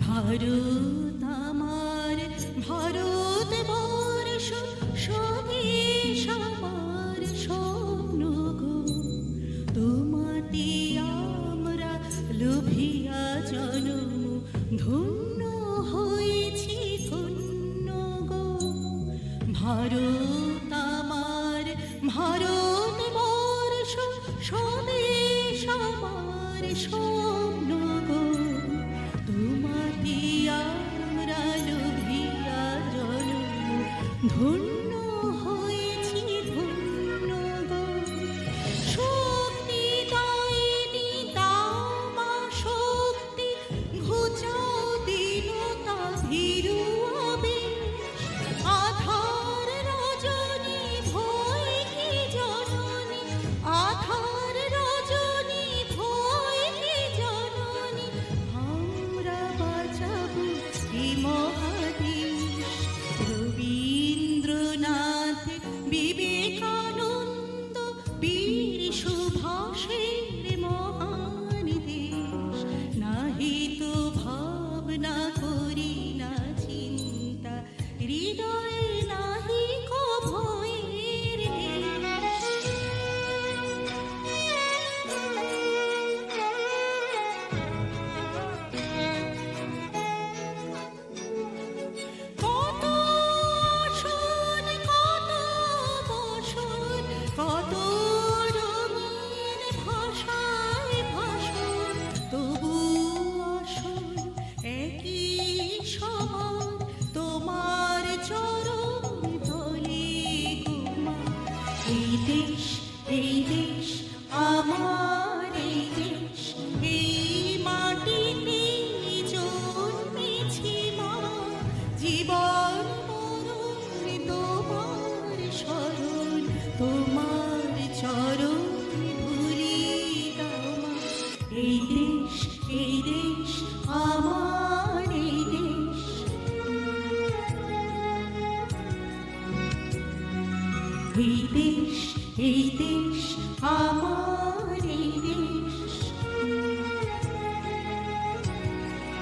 ভারত আমার ভারত বর্ষ স্বদেশ আমার স্বপ্ন গো। তোমাতে আমরা লোভিয়া জনম, ধন্য হয়েছি ধন্য গো। ভারত আমার ভারত বর্ষ স্বদেশ আমার স্বপ্ন ধন্য Bibi দেশ এই দেশ আমার এই দেশ এই মাটিতে জন্মেছি মা জীবন এই দেশ এই আমার